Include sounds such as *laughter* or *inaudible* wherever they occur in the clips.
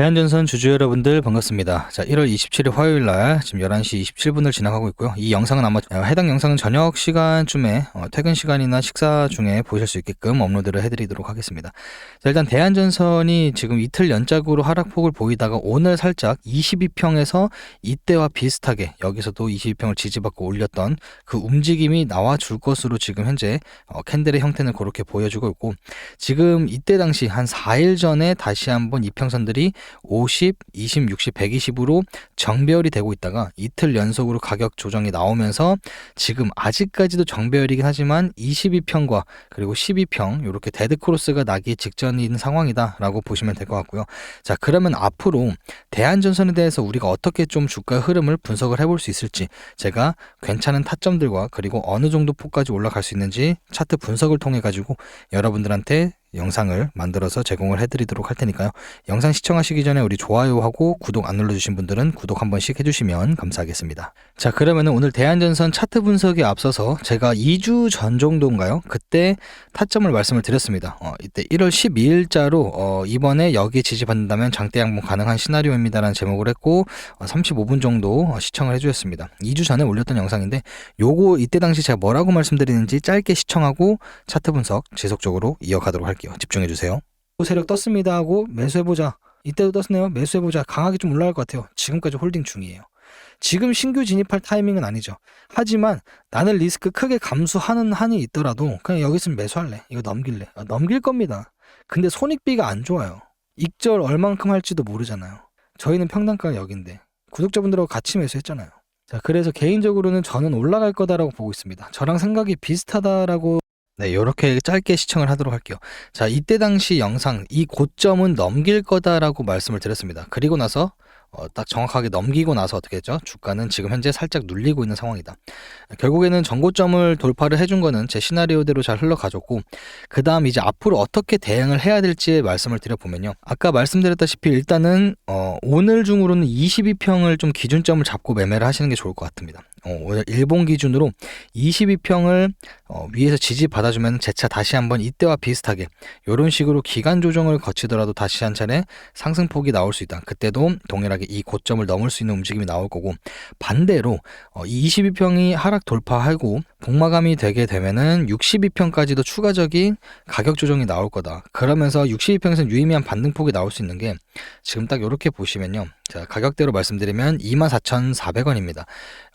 대한전선 주주 여러분들 반갑습니다. 자, 1월 27일 화요일 날 지금 11시 27분을 지나가고 있고요. 이 영상은 아마 어, 해당 영상은 저녁 시간쯤에 어, 퇴근 시간이나 식사 중에 보실 수 있게끔 업로드를 해드리도록 하겠습니다. 자, 일단 대한전선이 지금 이틀 연짝으로 하락폭을 보이다가 오늘 살짝 22평에서 이때와 비슷하게 여기서도 22평을 지지받고 올렸던 그 움직임이 나와 줄 것으로 지금 현재 어, 캔들의 형태는 그렇게 보여주고 있고 지금 이때 당시 한 4일 전에 다시 한번 이평선들이 50, 20, 60, 120으로 정배열이 되고 있다가 이틀 연속으로 가격 조정이 나오면서 지금 아직까지도 정배열이긴 하지만 22평과 그리고 12평 이렇게 데드 크로스가 나기 직전인 상황이다라고 보시면 될 것 같고요. 자, 그러면 앞으로 대한전선에 대해서 우리가 어떻게 좀 주가 흐름을 분석을 해볼 수 있을지 제가 괜찮은 타점들과 그리고 어느 정도 폭까지 올라갈 수 있는지 차트 분석을 통해 가지고 여러분들한테 영상을 만들어서 제공을 해드리도록 할 테니까요. 영상 시청하시기 전에 우리 좋아요하고 구독 안 눌러주신 분들은 구독 한 번씩 해주시면 감사하겠습니다. 자, 그러면은 오늘 대한전선 차트 분석에 앞서서 제가 2주 전 정도인가요? 그때 타점을 말씀을 드렸습니다. 어, 이때 1월 12일자로 어, 이번에 여기 지지받는다면 장대 양봉 가능한 시나리오입니다라는 제목을 했고 어, 35분 정도 어, 시청을 해주셨습니다. 2주 전에 올렸던 영상인데 요거 이때 당시 제가 뭐라고 말씀드리는지 짧게 시청하고 차트 분석 지속적으로 이어가도록 할게요. 집중해 주세요. 세력 떴습니다 하고 매수해보자. 이때도 떴네요. 매수해보자. 강하게 좀 올라갈 것 같아요. 지금까지 홀딩 중이에요. 지금 신규 진입할 타이밍은 아니죠. 하지만 나는 리스크 크게 감수하는 한이 있더라도 그냥 여기 있으면 매수할래. 이거 넘길래. 아, 넘길 겁니다. 근데 손익비가 안 좋아요. 익절 얼만큼 할지도 모르잖아요. 저희는 평단가가 여긴데 구독자분들하고 같이 매수했잖아요. 자, 그래서 개인적으로는 저는 올라갈 거다라고 보고 있습니다. 저랑 생각이 비슷하다라고 네, 이렇게 짧게 시청을 하도록 할게요. 자, 이때 당시 영상 이 고점은 넘길 거다라고 말씀을 드렸습니다. 그리고 나서 어, 딱 정확하게 넘기고 나서 어떻게 했죠? 주가는 지금 현재 살짝 눌리고 있는 상황이다. 결국에는 전고점을 돌파를 해준 거는 제 시나리오대로 잘 흘러가졌고, 그 다음 이제 앞으로 어떻게 대응을 해야 될지 말씀을 드려보면요. 아까 말씀드렸다시피 일단은, 어, 오늘 중으로는 22평을 좀 기준점을 잡고 매매를 하시는 게 좋을 것 같습니다. 어, 일본 기준으로 22평을 어, 위에서 지지 받아주면 재차 다시 한번 이때와 비슷하게 이런 식으로 기간 조정을 거치더라도 다시 한 차례 상승폭이 나올 수 있다. 그때도 동일하게 이 고점을 넘을 수 있는 움직임이 나올 거고 반대로 어, 22평이 하락 돌파하고 복마감이 되게 되면은 62평까지도 추가적인 가격 조정이 나올 거다. 그러면서 62평에서 유의미한 반등폭이 나올 수 있는 게 지금 딱 이렇게 보시면요. 자, 가격대로 말씀드리면 24,400원입니다.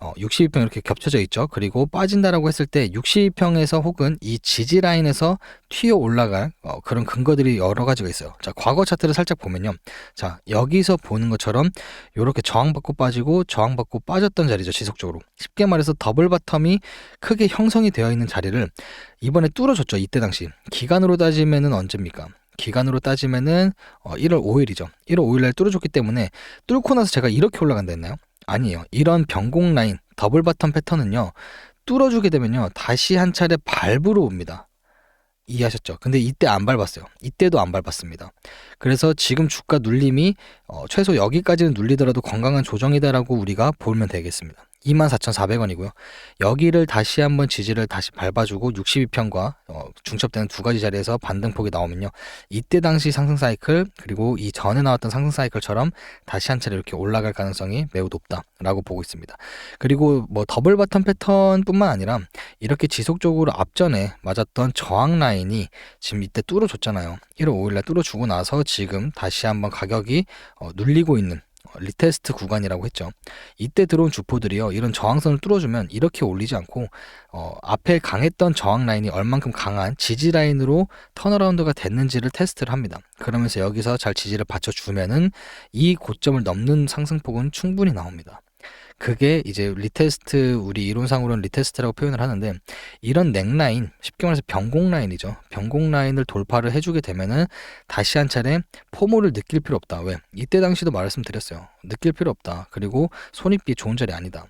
어, 62평 이렇게 겹쳐져 있죠. 그리고 빠진다라고 했을 때 62평에서 혹은 이 지지 라인에서 튀어 올라갈 어, 그런 근거들이 여러 가지가 있어요. 자, 과거 차트를 살짝 보면요. 자, 여기서 보는 것처럼 이렇게 저항받고 빠지고 저항받고 빠졌던 자리죠. 지속적으로. 쉽게 말해서 더블 바텀이 크게 형성이 되어 있는 자리를 이번에 뚫어줬죠. 이때 당시. 기간으로 따지면은 언제입니까? 기간으로 따지면은 어, 1월 5일이죠. 1월 5일 날 뚫어줬기 때문에 뚫고 나서 제가 이렇게 올라간다 했나요? 아니에요. 이런 변곡 라인, 더블 바텀 패턴은요. 뚫어주게 되면요. 다시 한 차례 밟으러 옵니다. 이해하셨죠? 근데 이때 안 밟았어요. 이때도 안 밟았습니다. 그래서 지금 주가 눌림이 어, 최소 여기까지는 눌리더라도 건강한 조정이다라고 우리가 보면 되겠습니다. 24,400원이고요. 여기를 다시 한번 지지를 다시 밟아주고 62평과 어, 중첩되는 두 가지 자리에서 반등폭이 나오면요. 이때 당시 상승 사이클 그리고 이 전에 나왔던 상승 사이클처럼 다시 한 차례 이렇게 올라갈 가능성이 매우 높다라고 보고 있습니다. 그리고 뭐 더블 바텀 패턴뿐만 아니라 이렇게 지속적으로 앞전에 맞았던 저항 라인이 지금 이때 뚫어줬잖아요. 1월 5일날 뚫어주고 나서 지금 다시 한번 가격이 어, 눌리고 있는 어, 리테스트 구간이라고 했죠. 이때 들어온 주포들이요. 이런 저항선을 뚫어주면 이렇게 올리지 않고 어, 앞에 강했던 저항 라인이 얼만큼 강한 지지 라인으로 턴어라운드가 됐는지를 테스트를 합니다. 그러면서 여기서 잘 지지를 받쳐주면은 이 고점을 넘는 상승폭은 충분히 나옵니다. 그게 이제 리테스트 우리 이론상으로는 리테스트라고 표현을 하는데 이런 넥라인 쉽게 말해서 변공 라인이죠. 변공 라인을 돌파를 해주게 되면은 다시 한 차례 포모를 느낄 필요 없다. 왜? 이때 당시도 말씀드렸어요. 느낄 필요 없다. 그리고 손익비 좋은 자리 아니다.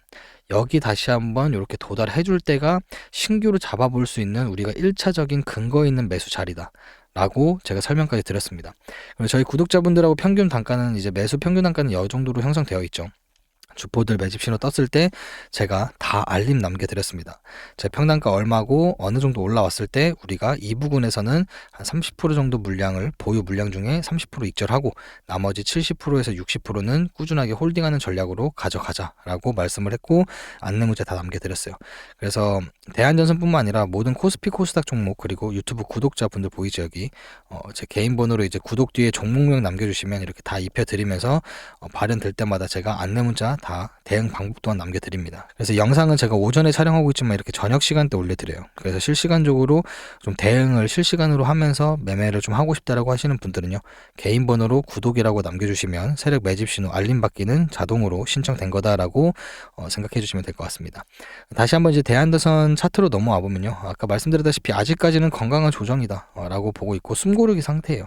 여기 다시 한번 이렇게 도달해 줄 때가 신규로 잡아볼 수 있는 우리가 1차적인 근거 있는 매수 자리다. 라고 제가 설명까지 드렸습니다. 저희 구독자분들하고 평균 단가는 이제 매수 평균 단가는 이 정도로 형성되어 있죠. 주포들 매집 신호 떴을 때 제가 다 알림 남겨드렸습니다. 제 평단가 얼마고 어느 정도 올라왔을 때 우리가 이 부분에서는 한 30% 정도 물량을 보유 물량 중에 30% 익절하고 나머지 70%에서 60%는 꾸준하게 홀딩하는 전략으로 가져가자라고 말씀을 했고 안내 문자 다 남겨드렸어요. 그래서 대한전선뿐만 아니라 모든 코스피 코스닥 종목 그리고 유튜브 구독자분들 보이죠 여기 어, 제 개인 번호로 이제 구독 뒤에 종목명 남겨주시면 이렇게 다 입혀드리면서 어, 발현될 때마다 제가 안내 문자 다 대응 방법 또한 남겨드립니다. 그래서 영상은 제가 오전에 촬영하고 있지만 이렇게 저녁 시간대 올려드려요. 그래서 실시간적으로 좀 대응을 실시간으로 하면서 매매를 좀 하고 싶다라고 하시는 분들은요 개인 번호로 구독이라고 남겨주시면 세력 매집 신호 알림 받기는 자동으로 신청된 거다라고 어, 생각해 주시면 될 것 같습니다. 다시 한번 이제 대한더선 차트로 넘어와 보면요. 아까 말씀드렸다시피 아직까지는 건강한 조정이다 어, 라고 보고 있고 숨고르기 상태예요.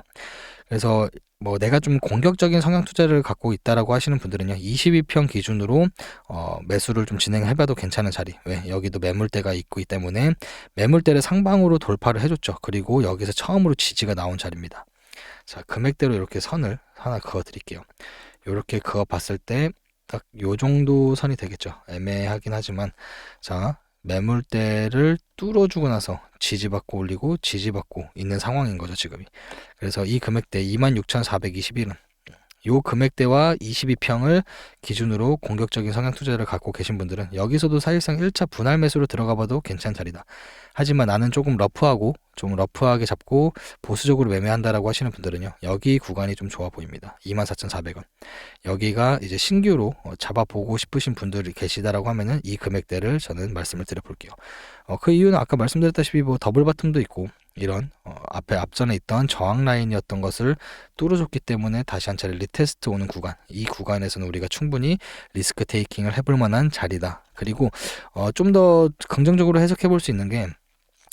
그래서 뭐 내가 좀 공격적인 성향 투자를 갖고 있다라고 하시는 분들은요 22평 기준으로 어 매수를 좀 진행해봐도 괜찮은 자리. 왜? 여기도 매물대가 있기 때문에 매물대를 상방으로 돌파를 해줬죠. 그리고 여기서 처음으로 지지가 나온 자리입니다. 자 금액대로 이렇게 선을 하나 그어 드릴게요. 이렇게 그어 봤을 때 딱 요 정도 선이 되겠죠. 애매하긴 하지만. 자 매물대를 뚫어주고 나서 지지받고 올리고 지지받고 있는 상황인 거죠 지금이. 그래서 이 금액대 26,421원 요 금액대와 22평을 기준으로 공격적인 성향 투자를 갖고 계신 분들은 여기서도 사실상 1차 분할 매수로 들어가 봐도 괜찮은 자리다. 하지만 나는 조금 러프하고 좀 러프하게 잡고 보수적으로 매매한다라고 하시는 분들은요. 여기 구간이 좀 좋아 보입니다. 24,400원. 여기가 이제 신규로 어, 잡아보고 싶으신 분들이 계시다라고 하면은 이 금액대를 저는 말씀을 드려볼게요. 어, 그 이유는 아까 말씀드렸다시피 뭐 더블 바텀도 있고 이런 어, 앞에 앞전에 있던 저항 라인이었던 것을 뚫어줬기 때문에 다시 한 차례 리테스트 오는 구간 이 구간에서는 우리가 충분히 리스크 테이킹을 해볼 만한 자리다 그리고 어, 좀 더 긍정적으로 해석해 볼 수 있는 게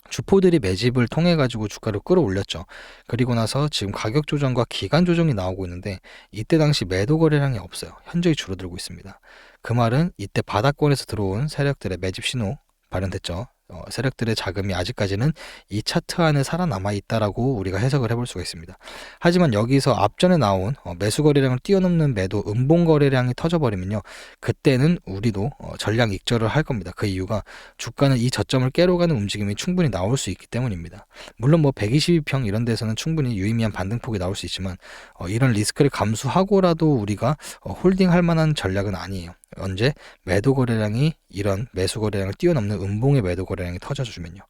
주포들이 매집을 통해 가지고 주가를 끌어올렸죠. 그리고 나서 지금 가격 조정과 기간 조정이 나오고 있는데 이때 당시 매도 거래량이 없어요. 현저히 줄어들고 있습니다. 그 말은 이때 바닥권에서 들어온 세력들의 매집 신호 발현됐죠. 어, 세력들의 자금이 아직까지는 이 차트 안에 살아남아 있다라고 우리가 해석을 해볼 수가 있습니다. 하지만 여기서 앞전에 나온 어, 매수 거래량을 뛰어넘는 매도 음봉 거래량이 터져버리면요, 그때는 우리도 어, 전량 익절을 할 겁니다. 그 이유가 주가는 이 저점을 깨러 가는 움직임이 충분히 나올 수 있기 때문입니다. 물론 뭐 122평 이런 데서는 충분히 유의미한 반등폭이 나올 수 있지만 어, 이런 리스크를 감수하고라도 우리가 어, 홀딩할 만한 전략은 아니에요. 언제 매도 거래량이 이런 매수 거래량을 뛰어넘는 음봉의 매도 거래량이 터져주면요.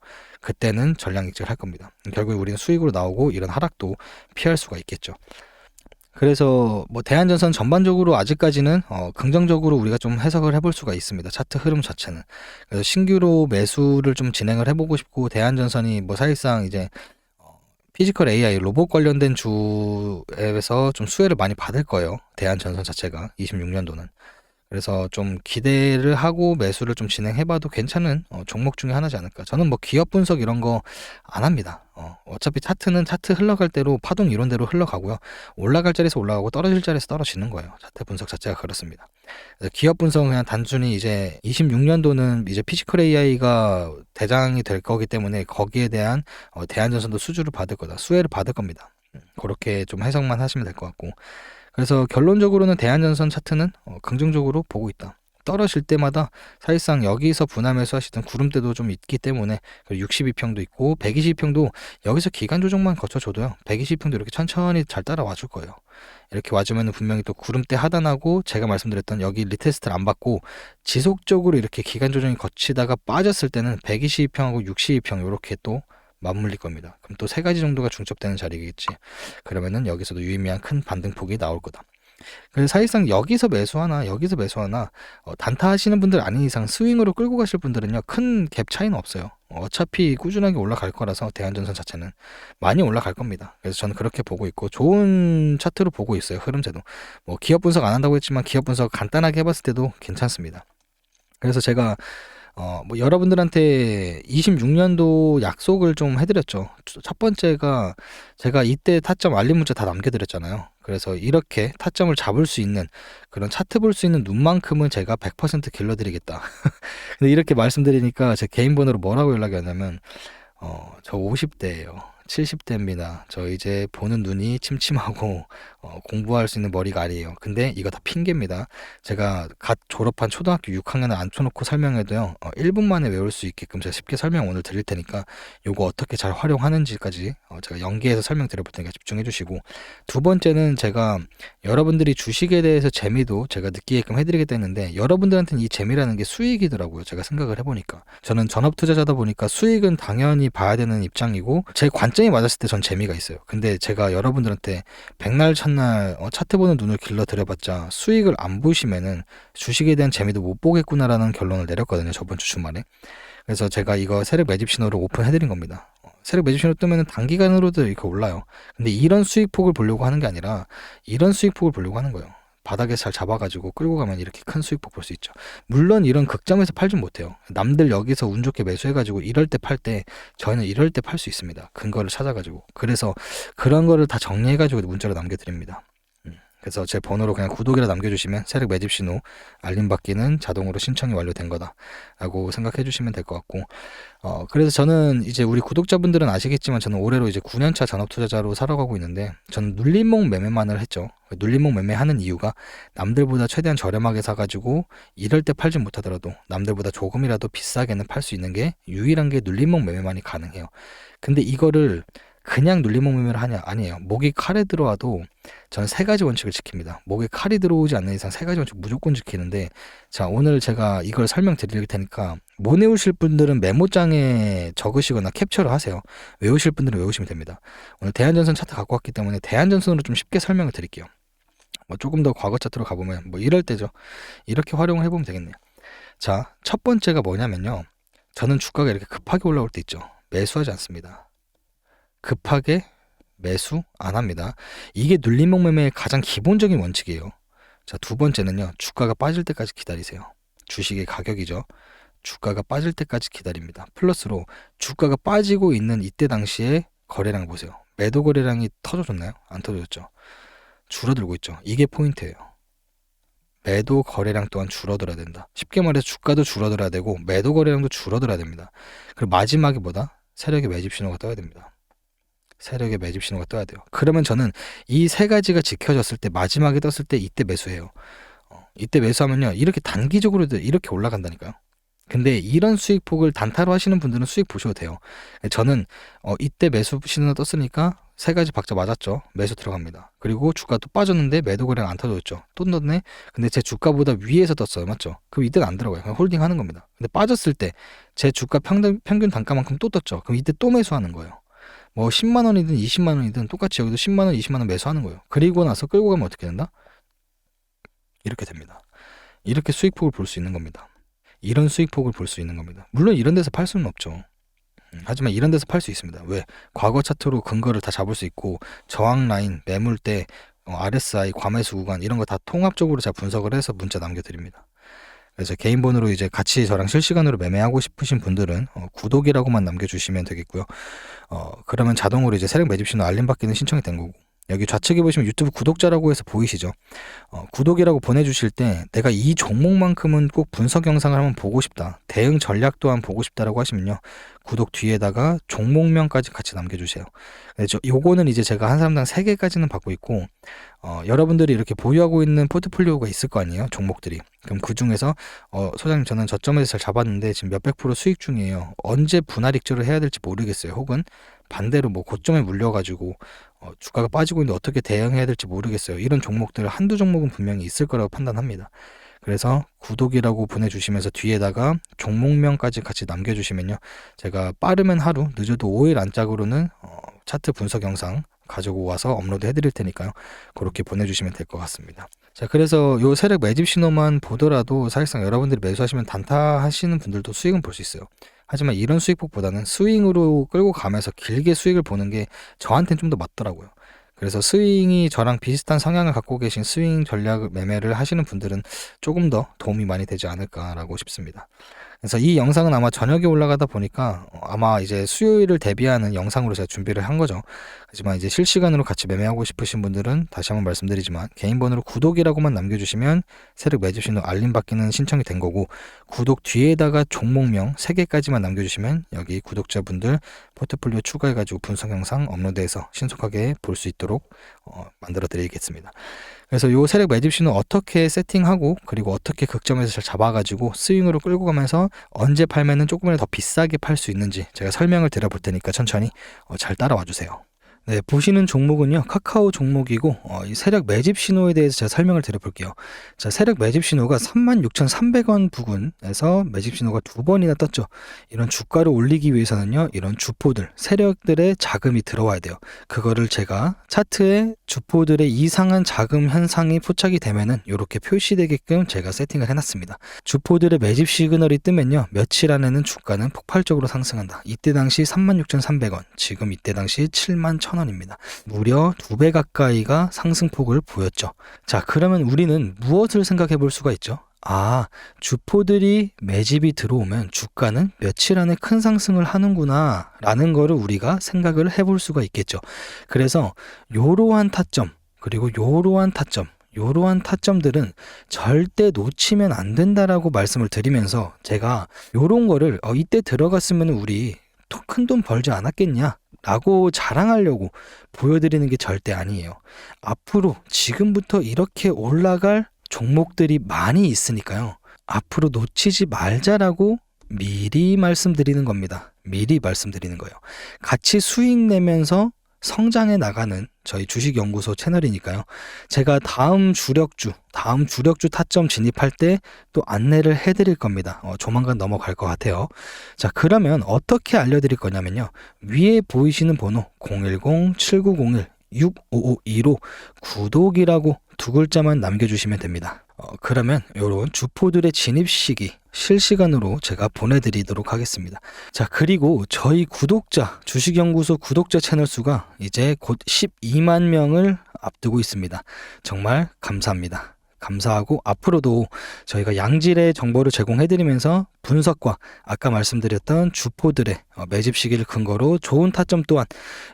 그때는 전량 익절 할 겁니다. 결국 우리는 수익으로 나오고 이런 하락도 피할 수가 있겠죠. 그래서 뭐 대한전선 전반적으로 아직까지는 어, 긍정적으로 우리가 좀 해석을 해볼 수가 있습니다. 차트 흐름 자체는. 그래서 신규로 매수를 좀 진행을 해보고 싶고 대한전선이 뭐 사실상 이제 어, 피지컬 AI 로봇 관련된 주에서 좀 수혜를 많이 받을 거예요. 대한전선 자체가 26년도는. 그래서 좀 기대를 하고 매수를 좀 진행해봐도 괜찮은 어, 종목 중에 하나지 않을까. 저는 뭐 기업 분석 이런 거 안 합니다. 어, 어차피 차트는 차트 흘러갈 대로 파동 이론대로 흘러가고요. 올라갈 자리에서 올라가고 떨어질 자리에서 떨어지는 거예요. 차트 분석 자체가 그렇습니다. 기업 분석은 그냥 단순히 이제 26년도는 이제 피지컬 AI가 대장이 될 거기 때문에 거기에 대한 어, 대한전선도 수주를 받을 거다. 수혜를 받을 겁니다. 음, 그렇게 좀 해석만 하시면 될 것 같고. 그래서 결론적으로는 대한전선 차트는 어, 긍정적으로 보고 있다. 떨어질 때마다 사실상 여기서 분할 매수 하시던 구름대도 좀 있기 때문에 62평도 있고 120평도 여기서 기간 조정만 거쳐줘도요 120평도 이렇게 천천히 잘 따라와 줄 거예요 이렇게 와주면 분명히 또 구름대 하단하고 제가 말씀드렸던 여기 리테스트를 안 받고 지속적으로 이렇게 기간 조정이 거치다가 빠졌을 때는 122평하고 62평 이렇게 또 맞물릴 겁니다. 그럼 또 세 가지 정도가 중첩되는 자리겠지. 그러면은 여기서도 유의미한 큰 반등폭이 나올 거다. 그래서 사실상 여기서 매수하나 여기서 매수하나 어, 단타 하시는 분들 아닌 이상 스윙으로 끌고 가실 분들은요 큰 갭 차이는 없어요. 어차피 꾸준하게 올라갈 거라서 대한전선 자체는 많이 올라갈 겁니다. 그래서 저는 그렇게 보고 있고 좋은 차트로 보고 있어요. 흐름새도 뭐 기업 분석 안 한다고 했지만 기업 분석 간단하게 해봤을 때도 괜찮습니다. 그래서 제가 어, 뭐 여러분들한테 26년도 약속을 좀 해드렸죠. 첫 번째가 제가 이때 타점 알림 문자 다 남겨드렸잖아요. 그래서 이렇게 타점을 잡을 수 있는 그런 차트 볼 수 있는 눈만큼은 제가 100% 길러드리겠다. *laughs* 근데 이렇게 말씀드리니까 제 개인 번호로 뭐라고 연락이 왔냐면 어, 저 50대예요. 70대입니다. 저 이제 보는 눈이 침침하고 어, 공부할 수 있는 머리가 아니에요. 근데 이거 다 핑계입니다. 제가 갓 졸업한 초등학교 6학년을 앉혀놓고 설명해도요. 어, 1분 만에 외울 수 있게끔 제가 쉽게 설명 오늘 드릴 테니까 요거 어떻게 잘 활용하는지까지 어, 제가 연계해서 설명드려 볼 테니까 집중해 주시고 두 번째는 제가 여러분들이 주식에 대해서 재미도 제가 느끼게끔 해드리겠다 했는데 여러분들한테는 이 재미라는 게 수익이더라고요. 제가 생각을 해보니까 저는 전업 투자자다 보니까 수익은 당연히 봐야 되는 입장이고 제 관점이 맞았을 때 전 재미가 있어요. 근데 제가 여러분들한테 백날 첫날 어, 차트 보는 눈을 길러 드려봤자 수익을 안 보시면은 주식에 대한 재미도 못 보겠구나라는 결론을 내렸거든요. 저번 주 주말에. 그래서 제가 이거 세력 매집 신호를 오픈해드린 겁니다. 어, 세력 매집 신호 뜨면은 단기간으로도 이렇게 올라요. 근데 이런 수익폭을 보려고 하는 게 아니라 이런 수익폭을 보려고 하는 거예요. 바닥에 잘 잡아가지고 끌고 가면 이렇게 큰 수익폭 볼수 있죠. 물론 이런 극점에서 팔진 못해요. 남들 여기서 운 좋게 매수해가지고 이럴 때 팔 때 저희는 이럴 때 팔 수 있습니다. 근거를 찾아가지고. 그래서 그런 거를 다 정리해가지고 문자로 남겨드립니다. 음, 그래서 제 번호로 그냥 구독이라 남겨주시면 세력 매집 신호 알림 받기는 자동으로 신청이 완료된 거다라고 생각해 주시면 될 것 같고 어 그래서 저는 이제 우리 구독자분들은 아시겠지만 저는 올해로 이제 9년차 잔업 투자자로 살아가고 있는데 저는 눌림목 매매만을 했죠. 눌림목 매매하는 이유가 남들보다 최대한 저렴하게 사가지고 이럴 때 팔지 못하더라도 남들보다 조금이라도 비싸게는 팔 수 있는 게 유일한 게 눌림목 매매만이 가능해요. 근데 이거를 그냥 눌림목 매매를 하냐? 아니에요. 목이 칼에 들어와도 저는 세 가지 원칙을 지킵니다. 목에 칼이 들어오지 않는 이상 세 가지 원칙 무조건 지키는데 자 오늘 제가 이걸 설명드릴 테니까 못 외우실 분들은 메모장에 적으시거나 캡처를 하세요. 외우실 분들은 외우시면 됩니다. 오늘 대한전선 차트 갖고 왔기 때문에 대한전선으로 좀 쉽게 설명을 드릴게요. 뭐 조금 더 과거 차트로 가보면 뭐 이럴 때죠. 이렇게 활용을 해보면 되겠네요. 자, 첫 번째가 뭐냐면요. 저는 주가가 이렇게 급하게 올라올 때 있죠. 매수하지 않습니다. 급하게 매수 안 합니다. 이게 눌림목 매매의 가장 기본적인 원칙이에요. 자, 두 번째는요. 주가가 빠질 때까지 기다리세요. 주식의 가격이죠. 주가가 빠질 때까지 기다립니다. 플러스로 주가가 빠지고 있는 이때 당시에 거래량 보세요. 매도 거래량이 터져줬나요? 안 터져줬죠. 줄어들고 있죠. 이게 포인트예요. 매도 거래량 또한 줄어들어야 된다. 쉽게 말해서 주가도 줄어들어야 되고 매도 거래량도 줄어들어야 됩니다. 그리고 마지막에 뭐다? 세력의 매집 신호가 떠야 됩니다. 세력의 매집 신호가 떠야 돼요. 그러면 저는 이 세 가지가 지켜졌을 때 마지막에 떴을 때 이때 매수해요. 어, 이때 매수하면요 이렇게 단기적으로도 이렇게 올라간다니까요. 근데 이런 수익폭을 단타로 하시는 분들은 수익 보셔도 돼요. 저는 어, 이때 매수 신호 떴으니까 세 가지 박자 맞았죠. 매수 들어갑니다. 그리고 주가 또 빠졌는데 매도 거래가 안 터졌죠. 또 넣네. 근데 제 주가보다 위에서 떴어요. 맞죠? 그럼 이때는 안 들어가요. 그냥 홀딩 하는 겁니다. 근데 빠졌을 때 제 주가 평균, 평균 단가만큼 또 떴죠. 그럼 이때 또 매수하는 거예요. 뭐 10만 원이든 20만 원이든 똑같이 여기도 10만 원, 20만 원 매수하는 거예요. 그리고 나서 끌고 가면 어떻게 된다? 이렇게 됩니다. 이렇게 수익폭을 볼 수 있는 겁니다. 이런 수익폭을 볼 수 있는 겁니다. 물론 이런 데서 팔 수는 없죠. 음, 하지만 이런 데서 팔 수 있습니다. 왜? 과거 차트로 근거를 다 잡을 수 있고 저항 라인, 매물대, 어, RSI, 과매수 구간 이런 거 다 통합적으로 제가 분석을 해서 문자 남겨드립니다. 그래서 개인 번호로 이제 같이 저랑 실시간으로 매매하고 싶으신 분들은 어, 구독이라고만 남겨주시면 되겠고요. 어, 그러면 자동으로 이제 세력 매집 신호 알림 받기는 신청이 된 거고 여기 좌측에 보시면 유튜브 구독자라고 해서 보이시죠? 어, 구독이라고 보내주실 때 내가 이 종목만큼은 꼭 분석 영상을 한번 보고 싶다. 대응 전략 또한 보고 싶다라고 하시면요. 구독 뒤에다가 종목명까지 같이 남겨주세요. 네, 저, 요거는 이제 제가 한 사람당 3개까지는 받고 있고 어, 여러분들이 이렇게 보유하고 있는 포트폴리오가 있을 거 아니에요? 종목들이. 그럼 그 중에서 어, 소장님 저는 저점에서 잘 잡았는데 지금 몇백 프로 수익 중이에요. 언제 분할 익절을 해야 될지 모르겠어요. 혹은 반대로 뭐 고점에 물려가지고 어, 주가가 빠지고 있는데 어떻게 대응해야 될지 모르겠어요. 이런 종목들 한두 종목은 분명히 있을 거라고 판단합니다. 그래서 구독이라고 보내주시면서 뒤에다가 종목명까지 같이 남겨주시면요. 제가 빠르면 하루, 늦어도 5일 안짝으로는 어, 차트 분석 영상 가지고 와서 업로드 해드릴 테니까요. 그렇게 보내주시면 될 것 같습니다. 자, 그래서 요 세력 매집 신호만 보더라도 사실상 여러분들이 매수하시면 단타 하시는 분들도 수익은 볼 수 있어요. 하지만 이런 수익폭보다는 스윙으로 끌고 가면서 길게 수익을 보는 게 저한테는 좀 더 맞더라고요. 그래서 스윙이 저랑 비슷한 성향을 갖고 계신 스윙 전략 매매를 하시는 분들은 조금 더 도움이 많이 되지 않을까라고 싶습니다. 그래서 이 영상은 아마 저녁에 올라가다 보니까 어, 아마 이제 수요일을 대비하는 영상으로 제가 준비를 한 거죠. 하지만 이제 실시간으로 같이 매매하고 싶으신 분들은 다시 한번 말씀드리지만 개인 번호로 구독이라고만 남겨주시면 세력 매집 신호 알림 받기는 신청이 된 거고 구독 뒤에다가 종목명 3개까지만 남겨주시면 여기 구독자분들 포트폴리오 추가해가지고 분석 영상 업로드해서 신속하게 볼 수 있도록 어, 만들어 드리겠습니다. 그래서 요 세력 매집 신호 어떻게 세팅하고 그리고 어떻게 극점에서 잘 잡아가지고 스윙으로 끌고 가면서 언제 팔면은 조금이라도 더 비싸게 팔 수 있는지 제가 설명을 드려볼 테니까 천천히 어, 잘 따라와 주세요. 네, 보시는 종목은요, 카카오 종목이고, 어, 이 세력 매집 신호에 대해서 제가 설명을 드려볼게요. 자, 세력 매집 신호가 36,300원 부근에서 매집 신호가 두 번이나 떴죠. 이런 주가를 올리기 위해서는요, 이런 주포들, 세력들의 자금이 들어와야 돼요. 그거를 제가 차트에 주포들의 이상한 자금 현상이 포착이 되면은 이렇게 표시되게끔 제가 세팅을 해놨습니다. 주포들의 매집 시그널이 뜨면요, 며칠 안에는 주가는 폭발적으로 상승한다. 이때 당시 36,300원, 지금 이때 당시 71,000원입니다. 무려 두 배 가까이가 상승폭을 보였죠. 자, 그러면 우리는 무엇을 생각해 볼 수가 있죠? 아, 주포들이 매집이 들어오면 주가는 며칠 안에 큰 상승을 하는구나 라는 거를 우리가 생각을 해볼 수가 있겠죠. 그래서 요러한 타점, 그리고 요러한 타점, 요러한 타점들은 절대 놓치면 안 된다라고 말씀을 드리면서 제가 요런 거를 어, 이때 들어갔으면 우리 큰 돈 벌지 않았겠냐 라고 자랑하려고 보여드리는 게 절대 아니에요. 앞으로 지금부터 이렇게 올라갈 종목들이 많이 있으니까요. 앞으로 놓치지 말자라고 미리 말씀드리는 겁니다. 미리 말씀드리는 거예요. 같이 수익 내면서 성장해 나가는 저희 주식연구소 채널이니까요. 제가 다음 주력주, 다음 주력주 타점 진입할 때 또 안내를 해드릴 겁니다. 어, 조만간 넘어갈 것 같아요. 자, 그러면 어떻게 알려드릴 거냐면요. 위에 보이시는 번호 010-7901-6552로 구독이라고 두 글자만 남겨주시면 됩니다. 어, 그러면 이런 주포들의 진입 시기 실시간으로 제가 보내드리도록 하겠습니다. 자, 그리고 저희 구독자, 주식연구소 구독자 채널 수가 이제 곧 12만 명을 앞두고 있습니다. 정말 감사합니다. 감사하고 앞으로도 저희가 양질의 정보를 제공해드리면서 분석과 아까 말씀드렸던 주포들의 어, 매집 시기를 근거로 좋은 타점 또한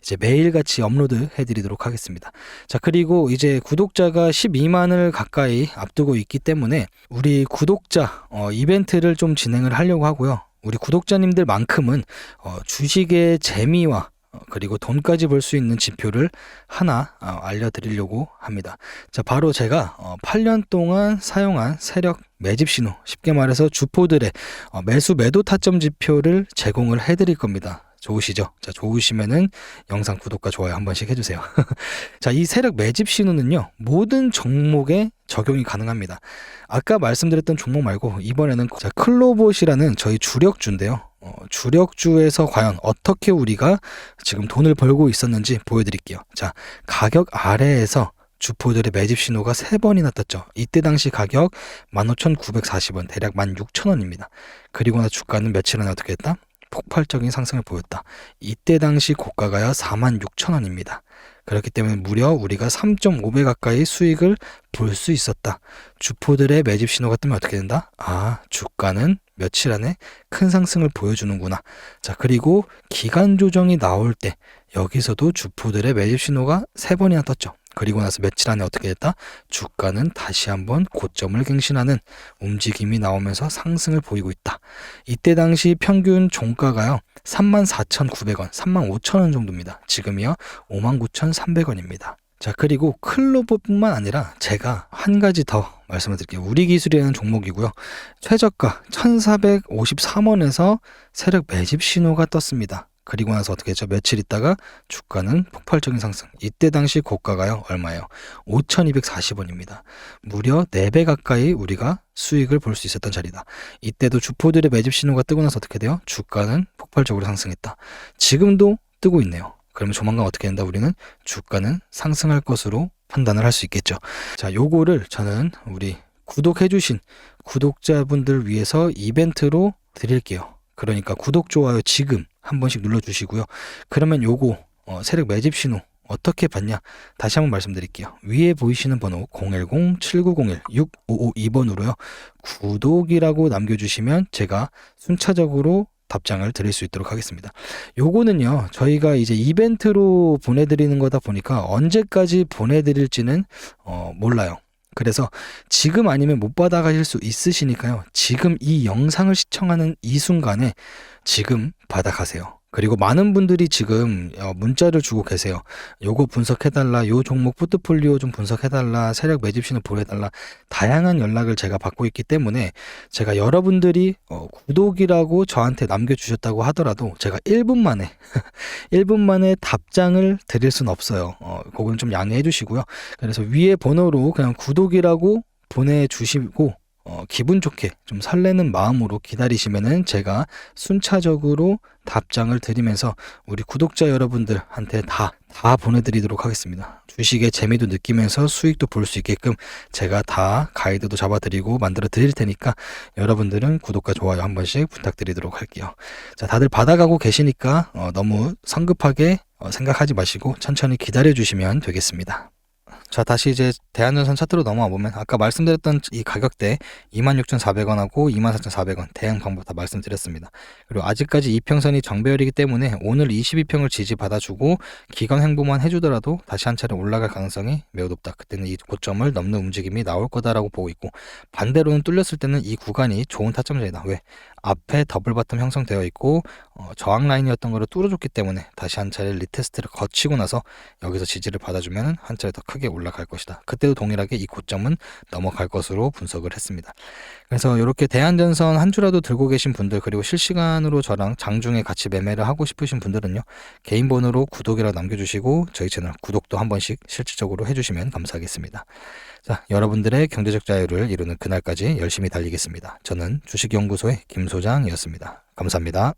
이제 매일같이 업로드 해드리도록 하겠습니다. 자 그리고 이제 구독자가 12만을 가까이 앞두고 있기 때문에 우리 구독자 어, 이벤트를 좀 진행을 하려고 하고요. 우리 구독자님들만큼은 어, 주식의 재미와 어, 그리고 돈까지 벌 수 있는 지표를 하나 어, 알려드리려고 합니다. 자, 바로 제가 어, 8년 동안 사용한 세력 매집 신호, 쉽게 말해서 주포들의 어, 매수 매도 타점 지표를 제공을 해드릴 겁니다. 좋으시죠? 자, 좋으시면은 영상 구독과 좋아요 한 번씩 해주세요. *laughs* 자, 이 세력 매집 신호는요, 모든 종목에 적용이 가능합니다. 아까 말씀드렸던 종목 말고 이번에는 자, 클로봇이라는 저희 주력주인데요. 어, 주력주에서 과연 어떻게 우리가 지금 돈을 벌고 있었는지 보여드릴게요. 자, 가격 아래에서 주포들의 매집 신호가 세 번이나 떴죠. 이때 당시 가격 15,940원, 대략 16,000원입니다. 그리고 나 주가는 며칠 안에 어떻게 했다? 폭발적인 상승을 보였다. 이때 당시 고가가요 46,000원입니다. 그렇기 때문에 무려 우리가 3.5배 가까이 수익을 볼 수 있었다. 주포들의 매집 신호가 뜨면 어떻게 된다? 아, 주가는 며칠 안에 큰 상승을 보여주는구나. 자, 그리고 기간 조정이 나올 때 여기서도 주포들의 매집 신호가 세 번이나 떴죠. 그리고 나서 며칠 안에 어떻게 됐다? 주가는 다시 한번 고점을 갱신하는 움직임이 나오면서 상승을 보이고 있다. 이때 당시 평균 종가가요. 34,900원, 35,000원 정도입니다. 지금이요. 59,300원입니다. 자, 그리고 클로버뿐만 아니라 제가 한 가지 더 말씀을 드릴게요. 우리 기술이라는 종목이고요. 최저가 1,453원에서 세력 매집 신호가 떴습니다. 그리고 나서 어떻게 했죠? 며칠 있다가 주가는 폭발적인 상승. 이때 당시 고가가요. 얼마예요? 5,240원입니다. 무려 4배 가까이 우리가 수익을 볼 수 있었던 자리다. 이때도 주포들의 매집 신호가 뜨고 나서 어떻게 돼요? 주가는 폭발적으로 상승했다. 지금도 뜨고 있네요. 그러면 조만간 어떻게 된다? 우리는 주가는 상승할 것으로 판단을 할 수 있겠죠. 자, 요거를 저는 우리 구독해주신 구독자분들 위해서 이벤트로 드릴게요. 그러니까 구독, 좋아요 지금 한 번씩 눌러주시고요. 그러면 요거 어, 세력 매집 신호 어떻게 받냐? 다시 한번 말씀드릴게요. 위에 보이시는 번호 010-7901-6552번으로요. 구독이라고 남겨주시면 제가 순차적으로 답장을 드릴 수 있도록 하겠습니다. 요거는요, 저희가 이제 이벤트로 보내드리는 거다 보니까 언제까지 보내드릴지는 어, 몰라요. 그래서 지금 아니면 못 받아가실 수 있으시니까요. 지금 이 영상을 시청하는 이 순간에 지금 받아가세요. 그리고 많은 분들이 지금 어, 문자를 주고 계세요. 요거 분석해달라, 요 종목 포트폴리오 좀 분석해달라, 세력 매집 신호 보여달라, 다양한 연락을 제가 받고 있기 때문에 제가 여러분들이 어, 구독이라고 저한테 남겨주셨다고 하더라도 제가 1분 만에 *laughs* 1분 만에 답장을 드릴 순 없어요. 어, 그건 좀 양해해 주시고요. 그래서 위에 번호로 그냥 구독이라고 보내주시고 어, 기분 좋게 좀 설레는 마음으로 기다리시면은 제가 순차적으로 답장을 드리면서 우리 구독자 여러분들한테 다, 다 보내드리도록 하겠습니다. 주식의 재미도 느끼면서 수익도 볼 수 있게끔 제가 다 가이드도 잡아드리고 만들어 드릴 테니까 여러분들은 구독과 좋아요 한 번씩 부탁드리도록 할게요. 자, 다들 받아가고 계시니까 어, 너무 성급하게 어, 생각하지 마시고 천천히 기다려 주시면 되겠습니다. 자, 다시 이제 대한전선 차트로 넘어와 보면 아까 말씀드렸던 이 가격대 26,400원하고 24,400원 대응 방법 다 말씀드렸습니다. 그리고 아직까지 이평선이 정배열이기 때문에 오늘 22평을 지지 받아주고 기간 횡보만 해주더라도 다시 한 차례 올라갈 가능성이 매우 높다. 그때는 이 고점을 넘는 움직임이 나올 거다라고 보고 있고 반대로는 뚫렸을 때는 이 구간이 좋은 타점전이다. 왜? 앞에 더블 바텀 형성되어 있고 어, 저항 라인이었던 거를 뚫어줬기 때문에 다시 한 차례 리테스트를 거치고 나서 여기서 지지를 받아주면 한 차례 더 크게 올라갈 것이다. 그때도 동일하게 이 고점은 넘어갈 것으로 분석을 했습니다. 그래서 이렇게 대한전선 한 주라도 들고 계신 분들 그리고 실시간으로 저랑 장중에 같이 매매를 하고 싶으신 분들은요 개인 번호로 구독이라 남겨주시고 저희 채널 구독도 한 번씩 실질적으로 해주시면 감사하겠습니다. 자, 여러분들의 경제적 자유를 이루는 그날까지 열심히 달리겠습니다. 저는 주식연구소의 김 소장이었습니다. 감사합니다.